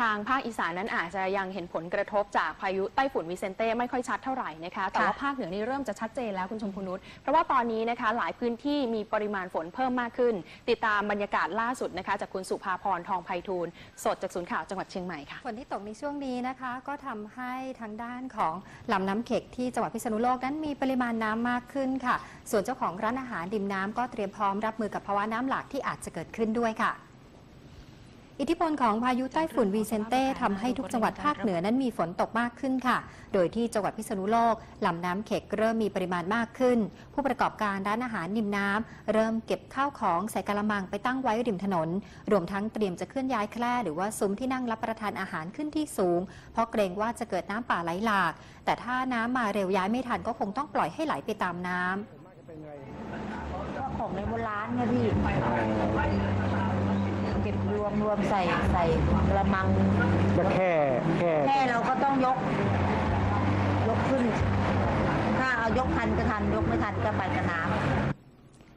ทางภาคอีสานนั้นอาจจะยังเห็นผลกระทบจากพายุไต้ฝุ่นวิเซนเต้ไม่ค่อยชัดเท่าไหร่นะคะ แต่ว่าภาคเหนือนี่เริ่มจะชัดเจนแล้วคุณชมพูนุช เพราะว่าตอนนี้นะคะหลายพื้นที่มีปริมาณฝนเพิ่มมากขึ้น ติดตามบรรยากาศล่าสุดนะคะจากคุณสุภาพรทองไพฑูรย์สดจากศูนย์ข่าวจังหวัดเชียงใหม่ค่ะ ฝนที่ตกในช่วงนี้นะคะ ก็ทำให้ทางด้านของลำน้ำเข็กที่จังหวัดพิษณุโลกนั้นมีปริมาณน้ำมากขึ้นค่ะ ส่วนเจ้าของร้านอาหารดิมน้ำก็เตรียมพร้อมรับมือกับภาวะน้ำหลากที่อาจจะเกิดขึ้นด้วยค่ะ อิทธิพลของพายุใต้ฝุ่นวีเซนเต้ทำให้ทุกจังหวัดภาคเหนือนั้นมีฝนตกมากขึ้นค่ะ โดยที่จังหวัดพิษณุโลกลำน้ำเข็กเริ่มมีปริมาณมากขึ้น ผู้ประกอบการร้านอาหารริมน้ำเริ่มเก็บข้าวของใส่กระมังไปตั้งไว้ริมถนน รวมทั้งเตรียมจะเคลื่อนย้ายแคร่หรือว่าซุ้มที่นั่งรับประทานอาหารขึ้นที่สูง เพราะเกรงว่าจะเกิดน้ำป่าไหลหลาก แต่ถ้าน้ำมาเร็วย้ายไม่ทันก็คงต้องปล่อยให้ไหลไปตามน้ำก็ของในโบราณไงพี่ วมรวมใส่ใส่กระมังก็แค่แค่แค่เราก็ต้องยก ยกขึ้น ถ้าเอายกทันก็ทันยกไม่ทันก็ไปกับน้ำ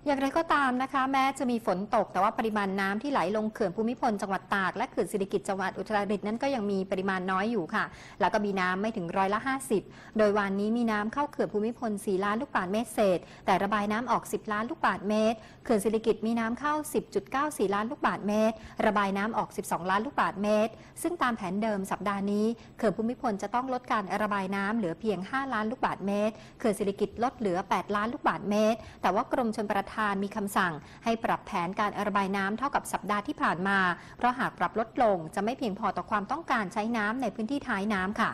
อย่างไรก็ตามนะคะ แม้จะมีฝนตก แต่ว่าปริมาณน้ำที่ไหลลงเขื่อนภูมิพลจังหวัดตากและเขื่อนศิริกิติ์จังหวัดอุตรดิตถ์นั้นก็ยังมีปริมาณน้อยอยู่ค่ะ แล้วก็มีน้ำไม่ถึงร้อยละ 50 โดยวันนี้มีน้ำเข้าเขื่อนภูมิพล 4 ล้านลูกบาศก์เมตรเศษ แต่ระบายน้ำออก 10 ล้านลูกบาศก์เมตรเขื่อนศิริกิติ์มีน้ำเข้า 10.94 ล้านลูกบาศก์เมตร ระบายน้ำออก 12 ล้านลูกบาศก์เมตร ซึ่งตามแผนเดิมสัปดาห์นี้เขื่อนภูมิพลจะต้องลดการระบายน้ำเหลือเพียง 5 ล้านลูกบาศก์เมตรเขื่อนศิริกิติ์ลดเหลือ 8 ล้านลูกบาศก์เมตร แต่ว่ากรมชลประธานมีคำสั่ง ให้ปรับแผนการระบายน้ำเท่ากับสัปดาห์ที่ผ่านมา เพราะหากปรับลดลงจะไม่เพียงพอต่อความต้องการใช้น้ำในพื้นที่ท้ายน้ำค่ะ